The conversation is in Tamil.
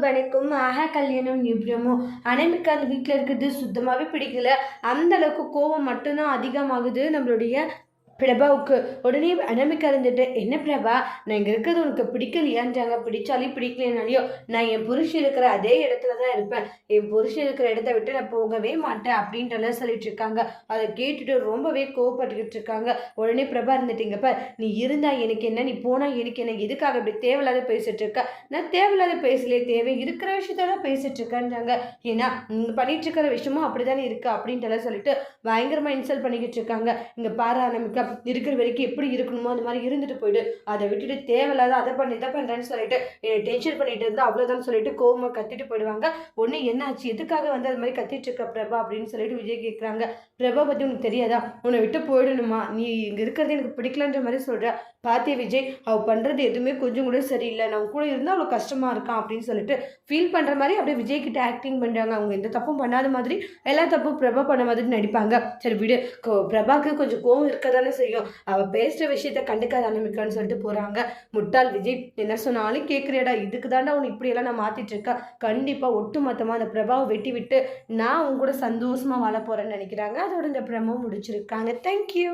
பணிக்கும் ஆஹா கல்யாணம் நிபுணமும் அனமிக்கு அந்த வீட்டில் இருக்கிறது சுத்தமாகவே பிடிக்கல. அந்த அளவுக்கு மட்டும்தான் அதிகமாகுது நம்மளுடைய பிரபாவுக்கு உடனே அனமிக்கா இருந்துட்டு என்ன பிரபா நான் இங்கே இருக்கிறது உனக்கு பிடிக்கலையான்றாங்க. பிடிச்சாலையும் பிடிக்கலைனாலையோ நான் என் புருஷன் இருக்கிற அதே இடத்துல தான் இருப்பேன். என் புருஷன் இருக்கிற இடத்த விட்டு நான் போகவே மாட்டேன் அப்படின்றலாம் சொல்லிட்டு இருக்காங்க. அதை கேட்டுட்டு ரொம்பவே கோவப்பட்டுக்கிட்டு இருக்காங்க. உடனே பிரபா இருந்துட்டீங்கப்ப நீ இருந்தா எனக்கு என்ன நீ போனால் எனக்கு என்ன எதுக்காக இப்படி தேவையில்லாத பேசிட்டு இருக்க? நான் தேவையில்லாத பேசலையே தேவை இருக்கிற விஷயத்தான் பேசிட்டு இருக்கேன்றாங்க. ஏன்னா நீங்க பண்ணிட்டு இருக்கிற விஷயமும் அப்படிதானே இருக்கு அப்படின்ட்டு சொல்லிட்டு பயங்கரமாக இன்சல்ட் பண்ணிக்கிட்டு இருக்காங்க. இங்கே பாரு நமக்கு இருக்கிற வரைக்கும் எப்படி இருக்கணுமோ அந்த மாதிரி இருந்துட்டு போயிட்டு அதை விட்டுட்டு தேவையில்லாத அதை பண்ணி இதை பண்ணுறேன்னு சொல்லிட்டு என்னை டென்ஷன் பண்ணிட்டு இருந்தால் அவ்வளோதான் சொல்லிட்டு கோவமாக கத்திட்டு போயிடுவாங்க. ஒன்று என்னாச்சு? எதுக்காக வந்து அது மாதிரி கத்திட்டு இருக்க பிரபா அப்படின்னு சொல்லிட்டு விஜய் கேட்குறாங்க பிரபா பற்றி உனக்கு தெரியாதா? உன்னை விட்டு போயிடணுமா? நீ இங்கே இருக்கிறது எனக்கு பிடிக்கலன்ற மாதிரி சொல்கிற பாத்திய விஜய்? அவள் பண்ணுறது எதுவுமே கொஞ்சம் கூட சரியில்லை. நம்ம கூட இருந்தால் அவ்வளோ கஷ்டமாக இருக்கான் அப்படின்னு சொல்லிட்டு ஃபீல் பண்ணுற மாதிரி அப்படியே விஜய் கிட்ட ஆக்டிங் பண்ணுறாங்க அவங்க எந்த தப்பும் பண்ணாத மாதிரி எல்லா தப்பும் பிரபா பண்ண மாதிரி நடிப்பாங்க. சரி விடு. கோ- பிரபாவுக்கு கொஞ்சம் கோவம் இருக்க தானே செய்யும். அவ பேசுகிற விஷயத்த கண்டுக்காத ஆரம்பிக்கான்னு சொல்லிட்டு போறாங்க. முட்டாள் விஜய் என்ன சொன்னாலும் கேட்குறியடா இதுக்கு தாண்டா உன் இப்படியெல்லாம் நான் மாத்திட்டு இருக்கா? கண்டிப்பாக ஒட்டு அந்த பிரபாவை வெட்டி விட்டு நான் உங்க கூட சந்தோஷமா வாழ போறேன்னு நினைக்கிறாங்க. அதோட இந்த பிரமோ முடிச்சிருக்காங்க. தேங்க்யூ